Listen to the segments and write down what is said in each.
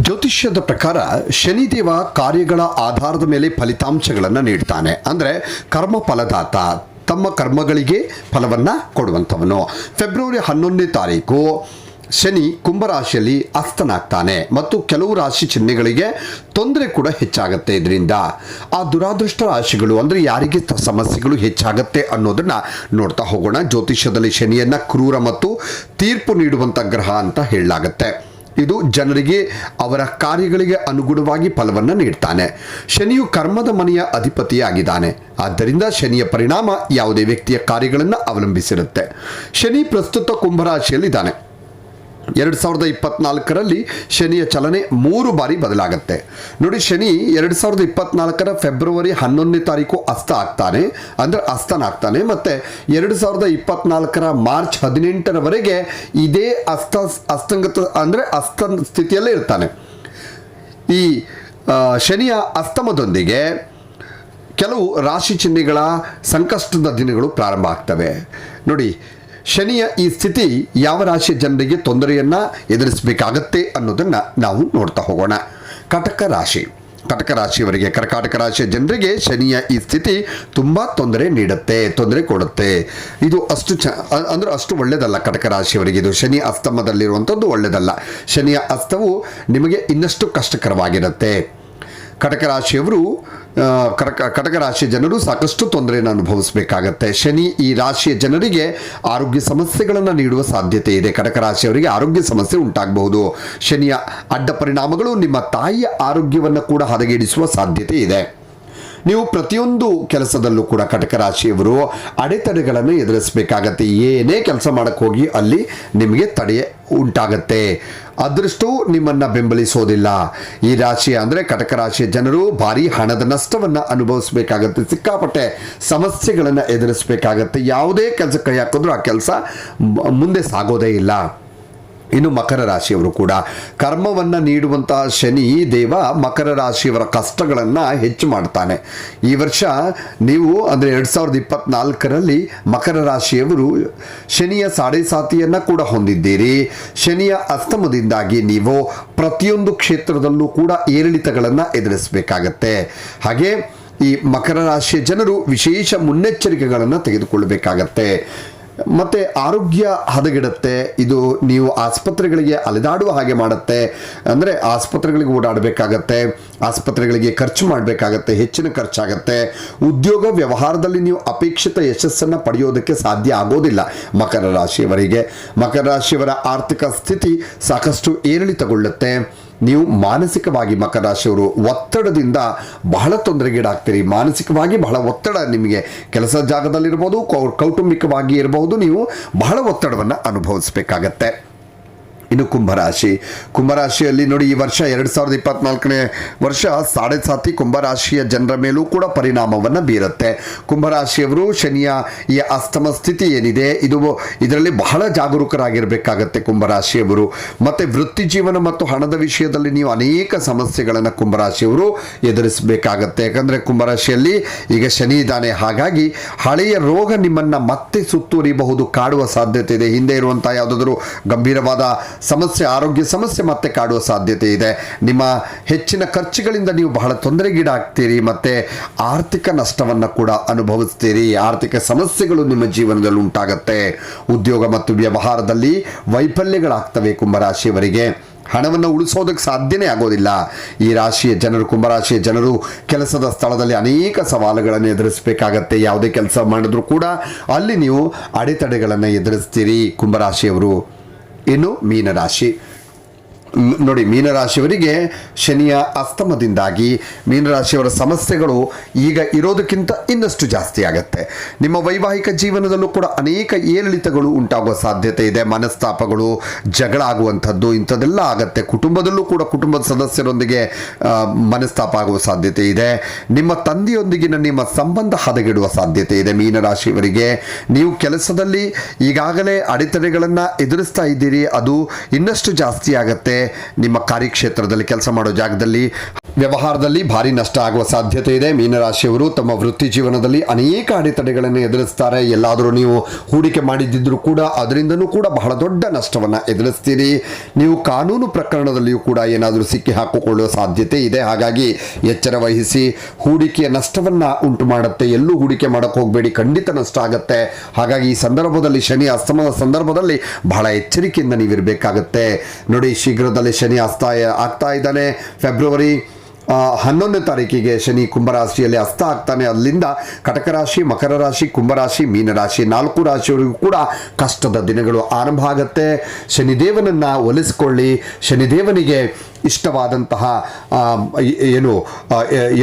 ಜ್ಯೋತಿಷ್ಯದ ಪ್ರಕಾರ ಶನಿದೇವ ಕಾರ್ಯಗಳ ಆಧಾರದ ಮೇಲೆ ಫಲಿತಾಂಶಗಳನ್ನು ನೀಡ್ತಾನೆ. ಅಂದರೆ ಕರ್ಮ ಫಲದಾತ. ತಮ್ಮ ಕರ್ಮಗಳಿಗೆ ಫಲವನ್ನು ಕೊಡುವಂಥವನು. ಫೆಬ್ರವರಿ ಹನ್ನೊಂದನೇ ತಾರೀಕು ಶನಿ ಕುಂಭರಾಶಿಯಲ್ಲಿ ಅಸ್ತನಾಗ್ತಾನೆ. ಮತ್ತು ಕೆಲವು ರಾಶಿ ಚಿಹ್ನೆಗಳಿಗೆ ತೊಂದರೆ ಕೂಡ ಹೆಚ್ಚಾಗುತ್ತೆ ಇದರಿಂದ. ಆ ದುರಾದೃಷ್ಟ ರಾಶಿಗಳು ಅಂದರೆ ಯಾರಿಗೆ ಸಮಸ್ಯೆಗಳು ಹೆಚ್ಚಾಗತ್ತೆ ಅನ್ನೋದನ್ನು ನೋಡ್ತಾ ಹೋಗೋಣ. ಜ್ಯೋತಿಷ್ಯದಲ್ಲಿ ಶನಿಯನ್ನು ಕ್ರೂರ ಮತ್ತು ತೀರ್ಪು ನೀಡುವಂಥ ಗ್ರಹ ಅಂತ ಹೇಳಲಾಗತ್ತೆ. ಇದು ಜನರಿಗೆ ಅವರ ಕಾರ್ಯಗಳಿಗೆ ಅನುಗುಣವಾಗಿ ಫಲವನ್ನು ನೀಡ್ತಾನೆ. ಶನಿಯು ಕರ್ಮದ ಮನೆಯ ಅಧಿಪತಿಯಾಗಿದ್ದಾನೆ. ಆದ್ದರಿಂದ ಶನಿಯ ಪರಿಣಾಮ ಯಾವುದೇ ವ್ಯಕ್ತಿಯ ಕಾರ್ಯಗಳನ್ನು ಅವಲಂಬಿಸಿರುತ್ತೆ. ಶನಿ ಪ್ರಸ್ತುತ ಕುಂಭರಾಶಿಯಲ್ಲಿದ್ದಾನೆ ಎರಡು ಸಾವಿರದ ಇಪ್ಪತ್ನಾಲ್ಕರಲ್ಲಿ ಶನಿಯ ಚಲನೆ ಮೂರು ಬಾರಿ ಬದಲಾಗುತ್ತೆ. ನೋಡಿ, ಶನಿ ಎರಡು ಸಾವಿರದ ಇಪ್ಪತ್ನಾಲ್ಕರ ಫೆಬ್ರವರಿ ಹನ್ನೊಂದನೇ ತಾರೀಕು ಅಸ್ತ ಆಗ್ತಾನೆ, ಅಂದರೆ ಅಸ್ತನಾಗ್ತಾನೆ, ಮತ್ತು ಎರಡು ಸಾವಿರದ ಇಪ್ಪತ್ನಾಲ್ಕರ ಮಾರ್ಚ್ ಹದಿನೆಂಟರವರೆಗೆ ಇದೇ ಅಸ್ತ, ಅಸ್ತಂಗತ, ಅಂದರೆ ಅಸ್ತ ಸ್ಥಿತಿಯಲ್ಲೇ ಇರ್ತಾನೆ. ಈ ಶನಿಯ ಅಸ್ತಮದೊಂದಿಗೆ ಕೆಲವು ರಾಶಿ ಚಿಹ್ನೆಗಳ ಸಂಕಷ್ಟದ ದಿನಗಳು ಪ್ರಾರಂಭ ಆಗ್ತವೆ. ನೋಡಿ ಶನಿಯ ಈ ಸ್ಥಿತಿ ಯಾವ ರಾಶಿಯ ಜನರಿಗೆ ತೊಂದರೆಯನ್ನು ಎದುರಿಸಬೇಕಾಗತ್ತೆ ಅನ್ನೋದನ್ನು ನಾವು ನೋಡ್ತಾ ಹೋಗೋಣ. ಕಟಕ ರಾಶಿ. ಕಟಕ ರಾಶಿಯವರಿಗೆ, ಕರ್ಕಾಟಕ ರಾಶಿಯ ಜನರಿಗೆ ಶನಿಯ ಈ ಸ್ಥಿತಿ ತುಂಬ ತೊಂದರೆ ನೀಡುತ್ತೆ, ತೊಂದರೆ ಕೊಡುತ್ತೆ. ಇದು ಅಷ್ಟು ಚ, ಅಂದ್ರೆ ಅಷ್ಟು ಒಳ್ಳೆಯದಲ್ಲ ಕಟಕ ರಾಶಿಯವರಿಗೆ. ಇದು ಶನಿ ಅಸ್ತಮದಲ್ಲಿರುವಂಥದ್ದು ಒಳ್ಳೆಯದಲ್ಲ ಶನಿಯ ಅಸ್ತವು ನಿಮಗೆ ಇನ್ನಷ್ಟು ಕಷ್ಟಕರವಾಗಿರುತ್ತೆ. ಕಟಕ ರಾಶಿಯವರು ಕಟಕ ಕಟಕ ರಾಶಿಯ ಜನರು ಸಾಕಷ್ಟು ತೊಂದರೆಯನ್ನು ಅನುಭವಿಸಬೇಕಾಗತ್ತೆ. ಶನಿ ಈ ರಾಶಿಯ ಜನರಿಗೆ ಆರೋಗ್ಯ ಸಮಸ್ಯೆಗಳನ್ನು ನೀಡುವ ಸಾಧ್ಯತೆ ಇದೆ. ಕಟಕ ರಾಶಿಯವರಿಗೆ ಆರೋಗ್ಯ ಸಮಸ್ಯೆ ಉಂಟಾಗಬಹುದು. ಶನಿಯ ಅಡ್ಡ ಪರಿಣಾಮಗಳು ನಿಮ್ಮ ತಾಯಿಯ ಆರೋಗ್ಯವನ್ನು ಕೂಡ ಹದಗೆಡಿಸುವ ಸಾಧ್ಯತೆ ಇದೆ. ನೀವು ಪ್ರತಿಯೊಂದು ಕೆಲಸದಲ್ಲೂ ಕೂಡ ಕಟಕ ರಾಶಿಯವರು ಅಡೆತಡೆಗಳನ್ನು ಎದುರಿಸಬೇಕಾಗತ್ತೆ. ಏನೇ ಕೆಲಸ ಮಾಡಕ್ಕೆ ಹೋಗಿ ಅಲ್ಲಿ ನಿಮಗೆ ತಡೆ ಉಂಟಾಗತ್ತೆ. ಅದೃಷ್ಟವು ನಿಮ್ಮನ್ನು ಬೆಂಬಲಿಸೋದಿಲ್ಲ. ಈ ರಾಶಿ ಅಂದರೆ ಕಟಕ ರಾಶಿಯ ಜನರು ಭಾರಿ ಹಣದ ನಷ್ಟವನ್ನು ಅನುಭವಿಸಬೇಕಾಗತ್ತೆ. ಸಿಕ್ಕಾಪಟ್ಟೆ ಸಮಸ್ಯೆಗಳನ್ನು ಎದುರಿಸಬೇಕಾಗತ್ತೆ. ಯಾವುದೇ ಕೆಲಸ ಕೈ ಹಾಕಿದ್ರೂ ಆ ಕೆಲಸ ಮುಂದೆ ಸಾಗೋದೇ ಇಲ್ಲ. ಇನ್ನು ಮಕರ ರಾಶಿಯವರು ಕೂಡ. ಕರ್ಮವನ್ನು ನೀಡುವಂತಹ ಶನಿ ದೇವ ಮಕರ ರಾಶಿಯವರ ಕಷ್ಟಗಳನ್ನು ಹೆಚ್ಚು ಮಾಡ್ತಾನೆ. ಈ ವರ್ಷ ನೀವು ಅಂದರೆ ಎರಡು ಸಾವಿರದ ಇಪ್ಪತ್ನಾಲ್ಕರಲ್ಲಿ ಮಕರ ರಾಶಿಯವರು ಶನಿಯ ಸಾಡೆ ಸಾತಿಯನ್ನು ಕೂಡ ಹೊಂದಿದ್ದೀರಿ. ಶನಿಯ ಅಸ್ತಮದಿಂದಾಗಿ ನೀವು ಪ್ರತಿಯೊಂದು ಕ್ಷೇತ್ರದಲ್ಲೂ ಕೂಡ ಏರಿಳಿತಗಳನ್ನು ಎದುರಿಸಬೇಕಾಗತ್ತೆ. ಹಾಗೆ ಈ ಮಕರ ರಾಶಿಯ ಜನರು ವಿಶೇಷ ಮುನ್ನೆಚ್ಚರಿಕೆಗಳನ್ನು ತೆಗೆದುಕೊಳ್ಳಬೇಕಾಗತ್ತೆ. ಮತ್ತು ಆರೋಗ್ಯ ಹದಗೆಡುತ್ತೆ, ಇದು ನೀವು ಆಸ್ಪತ್ರೆಗಳಿಗೆ ಅಲೆದಾಡುವ ಹಾಗೆ ಮಾಡುತ್ತೆ. ಅಂದರೆ ಆಸ್ಪತ್ರೆಗಳಿಗೆ ಓಡಾಡಬೇಕಾಗತ್ತೆ, ಆಸ್ಪತ್ರೆಗಳಿಗೆ ಖರ್ಚು ಮಾಡಬೇಕಾಗತ್ತೆ, ಹೆಚ್ಚಿನ ಖರ್ಚಾಗತ್ತೆ. ಉದ್ಯೋಗ ವ್ಯವಹಾರದಲ್ಲಿ ನೀವು ಅಪೇಕ್ಷಿತ ಯಶಸ್ಸನ್ನು ಪಡೆಯೋದಕ್ಕೆ ಸಾಧ್ಯ ಆಗೋದಿಲ್ಲ. ಮಕರ ರಾಶಿಯವರಿಗೆ ಮಕರ ರಾಶಿಯವರ ಆರ್ಥಿಕ ಸ್ಥಿತಿ ಸಾಕಷ್ಟು ಏರಿಳಿತಗೊಳ್ಳುತ್ತೆ. ನೀವು ಮಾನಸಿಕವಾಗಿ ಮಕರ ರಾಶಿಯವರು, ಒತ್ತಡದಿಂದ ಬಹಳ ತೊಂದರೆಗೀಡಾಗ್ತೀರಿ. ಮಾನಸಿಕವಾಗಿ ಬಹಳ ಒತ್ತಡ ನಿಮಗೆ ಕೆಲಸ ಜಾಗದಲ್ಲಿರ್ಬೋದು ಕೌಟುಂಬಿಕವಾಗಿ ಇರಬಹುದು ನೀವು ಬಹಳ ಒತ್ತಡವನ್ನು ಅನುಭವಿಸಬೇಕಾಗತ್ತೆ. ಇನ್ನು ಕುಂಭರಾಶಿ. ಕುಂಭರಾಶಿಯಲ್ಲಿ ನೋಡಿ, ಈ ವರ್ಷ ಎರಡು ಸಾವಿರದ ಇಪ್ಪತ್ನಾಲ್ಕನೇ ವರ್ಷ ಸಾಡೆ ಸಾತಿ ಕುಂಭರಾಶಿಯ ಜನರ ಮೇಲೂ ಕೂಡ ಪರಿಣಾಮವನ್ನು ಬೀರುತ್ತೆ. ಕುಂಭರಾಶಿಯವರು ಶನಿಯ ಈ ಅಸ್ತಮ ಸ್ಥಿತಿ ಏನಿದೆ, ಇದು ಇದರಲ್ಲಿ ಬಹಳ ಜಾಗರೂಕರಾಗಿರಬೇಕಾಗತ್ತೆ ಕುಂಭರಾಶಿಯವರು. ಮತ್ತು ವೃತ್ತಿ ಜೀವನ ಮತ್ತು ಹಣದ ವಿಷಯದಲ್ಲಿ ನೀವು ಅನೇಕ ಸಮಸ್ಯೆಗಳನ್ನು ಕುಂಭರಾಶಿಯವರು ಎದುರಿಸಬೇಕಾಗತ್ತೆ. ಯಾಕಂದರೆ ಕುಂಭರಾಶಿಯಲ್ಲಿ ಈಗ ಶನಿ ಇದ್ದಾನೆ. ಹಾಗಾಗಿ ಹಳೆಯ ರೋಗ ನಿಮ್ಮನ್ನು ಮತ್ತೆ ಸುತ್ತುವರಿಬಹುದು, ಕಾಡುವ ಸಾಧ್ಯತೆ ಇದೆ. ಹಿಂದೆ ಇರುವಂಥ ಯಾವುದಾದ್ರೂ ಗಂಭೀರವಾದ ಸಮಸ್ಯೆ, ಆರೋಗ್ಯ ಸಮಸ್ಯೆ ಮತ್ತೆ ಕಾಡುವ ಸಾಧ್ಯತೆ ಇದೆ. ನಿಮ್ಮ ಹೆಚ್ಚಿನ ಖರ್ಚುಗಳಿಂದ ನೀವು ಬಹಳ ತೊಂದರೆಗೀಡಾಗ್ತೀರಿ ಮತ್ತು ಆರ್ಥಿಕ ನಷ್ಟವನ್ನು ಕೂಡ ಅನುಭವಿಸ್ತೀರಿ. ಆರ್ಥಿಕ ಸಮಸ್ಯೆಗಳು ನಿಮ್ಮ ಜೀವನದಲ್ಲಿ ಉಂಟಾಗತ್ತೆ. ಉದ್ಯೋಗ ಮತ್ತು ವ್ಯವಹಾರದಲ್ಲಿ ವೈಫಲ್ಯಗಳಾಗ್ತವೆ ಕುಂಭರಾಶಿಯವರಿಗೆ. ಹಣವನ್ನು ಉಳಿಸೋದಕ್ಕೆ ಸಾಧ್ಯನೇ ಆಗೋದಿಲ್ಲ. ಈ ರಾಶಿಯ ಜನರು, ಕುಂಭರಾಶಿಯ ಜನರು ಕೆಲಸದ ಸ್ಥಳದಲ್ಲಿ ಅನೇಕ ಸವಾಲುಗಳನ್ನು ಎದುರಿಸಬೇಕಾಗತ್ತೆ. ಯಾವುದೇ ಕೆಲಸ ಮಾಡಿದ್ರೂ ಕೂಡ ಅಲ್ಲಿ ನೀವು ಅಡೆತಡೆಗಳನ್ನು ಎದುರಿಸ್ತೀರಿ. ಕುಂಭರಾಶಿಯವರು ಇನ್ನು ಮೀನರಾಶಿ. ಮ್, ನೋಡಿ, ಮೀನರಾಶಿಯವರಿಗೆ ಶನಿಯ ಅಸ್ತಮದಿಂದಾಗಿ ಮೀನರಾಶಿಯವರ ಸಮಸ್ಯೆಗಳು ಈಗ ಇರೋದಕ್ಕಿಂತ ಇನ್ನಷ್ಟು ಜಾಸ್ತಿ ಆಗುತ್ತೆ. ನಿಮ್ಮ ವೈವಾಹಿಕ ಜೀವನದಲ್ಲೂ ಕೂಡ ಅನೇಕ ಏರಿಳಿತಗಳು ಉಂಟಾಗುವ ಸಾಧ್ಯತೆ ಇದೆ. ಮನಸ್ತಾಪಗಳು, ಜಗಳ ಆಗುವಂಥದ್ದು, ಇಂಥದ್ದೆಲ್ಲ ಆಗತ್ತೆ. ಕುಟುಂಬದಲ್ಲೂ ಕೂಡ ಕುಟುಂಬದ ಸದಸ್ಯರೊಂದಿಗೆ ಮನಸ್ತಾಪ ಆಗುವ ಸಾಧ್ಯತೆ ಇದೆ. ನಿಮ್ಮ ತಂದೆಯೊಂದಿಗಿನ ನಿಮ್ಮ ಸಂಬಂಧ ಹದಗೆಡುವ ಸಾಧ್ಯತೆ ಇದೆ ಮೀನರಾಶಿಯವರಿಗೆ. ನೀವು ಕೆಲಸದಲ್ಲಿ ಈಗಾಗಲೇ ಅಡೆತಡೆಗಳನ್ನು ಎದುರಿಸ್ತಾ ಇದ್ದೀರಿ. ಅದು ಇನ್ನಷ್ಟು ಜಾಸ್ತಿ ಆಗತ್ತೆ. ನಿಮ್ಮ ಕಾರ್ಯಕ್ಷೇತ್ರದಲ್ಲಿ ಕೆಲಸ ಮಾಡೋ ಜಾಗದಲ್ಲಿ ವ್ಯವಹಾರದಲ್ಲಿ ಭಾರಿ ನಷ್ಟ ಆಗುವ ಸಾಧ್ಯತೆ ಇದೆ. ಮೀನರಾಶಿಯವರು ತಮ್ಮ ವೃತ್ತಿ ಜೀವನದಲ್ಲಿ ಅನೇಕ ಅಡೆತಡೆಗಳನ್ನು ಎದುರಿಸ್ತಾರೆ. ಎಲ್ಲಾದರೂ ನೀವು ಹೂಡಿಕೆ ಮಾಡಿದ್ದಿದ್ರು ಕೂಡ ಅದರಿಂದನೂ ಕೂಡ ಬಹಳ ದೊಡ್ಡ ನಷ್ಟವನ್ನು ಎದುರಿಸ್ತೀರಿ. ನೀವು ಕಾನೂನು ಪ್ರಕರಣದಲ್ಲಿಯೂ ಕೂಡ ಏನಾದರೂ ಸಿಕ್ಕಿ ಹಾಕಿಕೊಳ್ಳುವ ಸಾಧ್ಯತೆ ಇದೆ. ಹಾಗಾಗಿ ಎಚ್ಚರ ವಹಿಸಿ ಹೂಡಿಕೆಯ ನಷ್ಟವನ್ನು ಉಂಟು ಮಾಡುತ್ತೆ. ಎಲ್ಲೂ ಹೂಡಿಕೆ ಮಾಡೋಕ್ಕೆ ಹೋಗಬೇಡಿ. ಖಂಡಿತ ನಷ್ಟ ಆಗುತ್ತೆ. ಹಾಗಾಗಿ ಈ ಸಂದರ್ಭದಲ್ಲಿ ಶನಿ ಅಸ್ತಮದ ಸಂದರ್ಭದಲ್ಲಿ ಬಹಳ ಎಚ್ಚರಿಕೆಯಿಂದ ನೀವಿರಬೇಕಾಗತ್ತೆ. ನೋಡಿ ಶೀಘ್ರದಲ್ಲೇ ಶನಿ ಅಸ್ತ ಆಗ್ತಾ ಇದ್ದಾನೆ ಫೆಬ್ರವರಿ ಆ, ಹನ್ನೊಂದನೇ ತಾರೀಕಿಗೆ ಶನಿ ಕುಂಭರಾಶಿಯಲ್ಲಿ ಅಸ್ತ ಆಗ್ತಾನೆ. ಅಲ್ಲಿಂದ ಕಟಕ ರಾಶಿ, ಮಕರ ರಾಶಿ ಕುಂಭರಾಶಿ ಮೀನರಾಶಿ ನಾಲ್ಕು ರಾಶಿಯವರಿಗೂ ಕೂಡ ಕಷ್ಟದ ದಿನಗಳು ಆರಂಭ ಆಗುತ್ತೆ. ಶನಿದೇವನನ್ನು ಒಲಿಸಿಕೊಳ್ಳಿ. ಶನಿದೇವನಿಗೆ ಇಷ್ಟವಾದಂತಹ ಏನು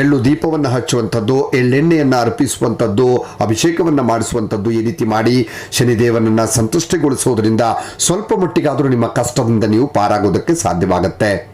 ಎಳ್ಳು ದೀಪವನ್ನು ಹಚ್ಚುವಂಥದ್ದು, ಎಳ್ಳೆಣ್ಣೆಯನ್ನು ಅರ್ಪಿಸುವಂಥದ್ದು, ಅಭಿಷೇಕವನ್ನು ಮಾಡಿಸುವಂಥದ್ದು ಈ ರೀತಿ ಮಾಡಿ ಶನಿದೇವನನ್ನು ಸಂತುಷ್ಟಿಗೊಳಿಸೋದ್ರಿಂದ ಸ್ವಲ್ಪ ಮಟ್ಟಿಗಾದರೂ ನಿಮ್ಮ ಕಷ್ಟದಿಂದ ನೀವು ಪಾರಾಗೋದಕ್ಕೆ ಸಾಧ್ಯವಾಗುತ್ತೆ.